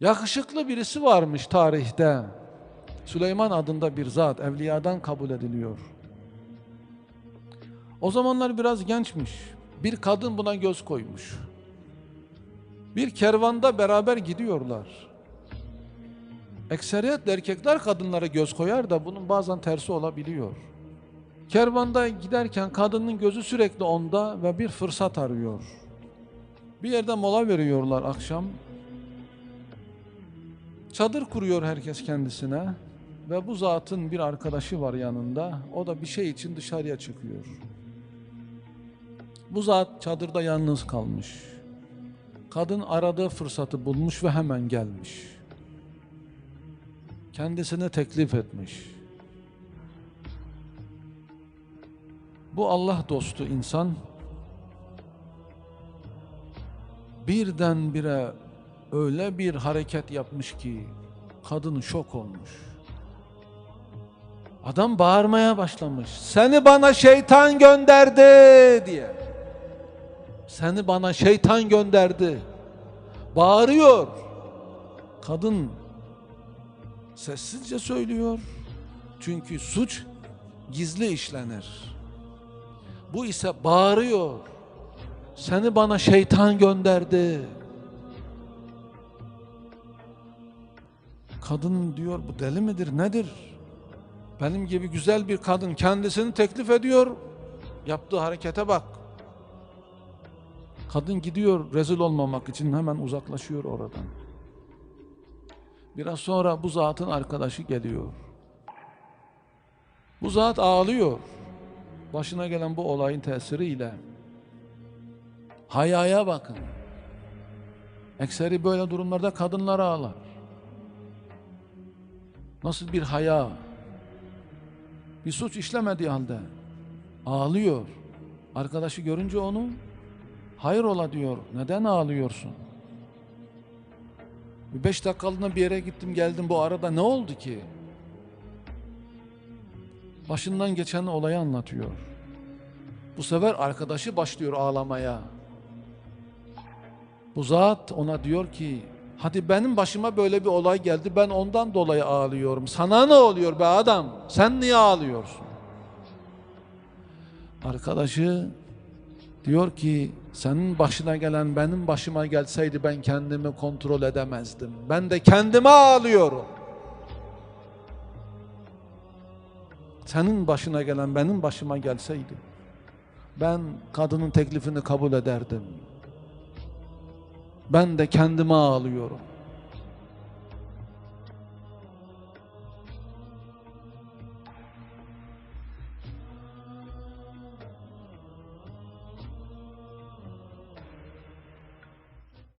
Yakışıklı birisi varmış tarihte. Süleyman adında bir zat evliyadan kabul ediliyor. O zamanlar biraz gençmiş. Bir kadın buna göz koymuş. Bir kervanda beraber gidiyorlar. Ekseriyetle erkekler kadınlara göz koyar da bunun bazen tersi olabiliyor. Kervanda giderken kadının gözü sürekli onda ve bir fırsat arıyor. Bir yerde mola veriyorlar akşam. Çadır kuruyor herkes kendisine ve bu zatın bir arkadaşı var yanında. O da bir şey için dışarıya çıkıyor. Bu zat çadırda yalnız kalmış. Kadın aradığı fırsatı bulmuş ve hemen gelmiş. Kendisine teklif etmiş. Bu Allah dostu insan birdenbire öyle bir hareket yapmış ki kadın şok olmuş. Adam bağırmaya başlamış. Seni bana şeytan gönderdi diye. Seni bana şeytan gönderdi. Bağırıyor. Kadın sessizce söylüyor. Çünkü suç gizli işlenir. Bu ise bağırıyor. Seni bana şeytan gönderdi. Kadın diyor bu deli midir nedir? Benim gibi güzel bir kadın kendisini teklif ediyor. Yaptığı harekete bak. Kadın gidiyor rezil olmamak için hemen uzaklaşıyor oradan. Biraz sonra bu zatın arkadaşı geliyor. Bu zat ağlıyor. Başına gelen bu olayın tesiriyle. Hayaya bakın. Ekseri böyle durumlarda kadınlar ağlar. Nasıl bir haya? Bir suç işlemediği halde ağlıyor. Arkadaşı görünce onu hayır ola diyor. Neden ağlıyorsun? Bir beş dakikalığına bir yere gittim geldim bu arada ne oldu ki? Başından geçen olayı anlatıyor. Bu sefer arkadaşı başlıyor ağlamaya. Bu zat ona diyor ki hadi benim başıma böyle bir olay geldi ben ondan dolayı ağlıyorum. Sana ne oluyor be adam? Sen niye ağlıyorsun? Arkadaşı diyor ki senin başına gelen benim başıma gelseydi ben kendimi kontrol edemezdim. Ben de kendime ağlıyorum. Senin başına gelen benim başıma gelseydi ben kadının teklifini kabul ederdim. Ben de kendime ağlıyorum.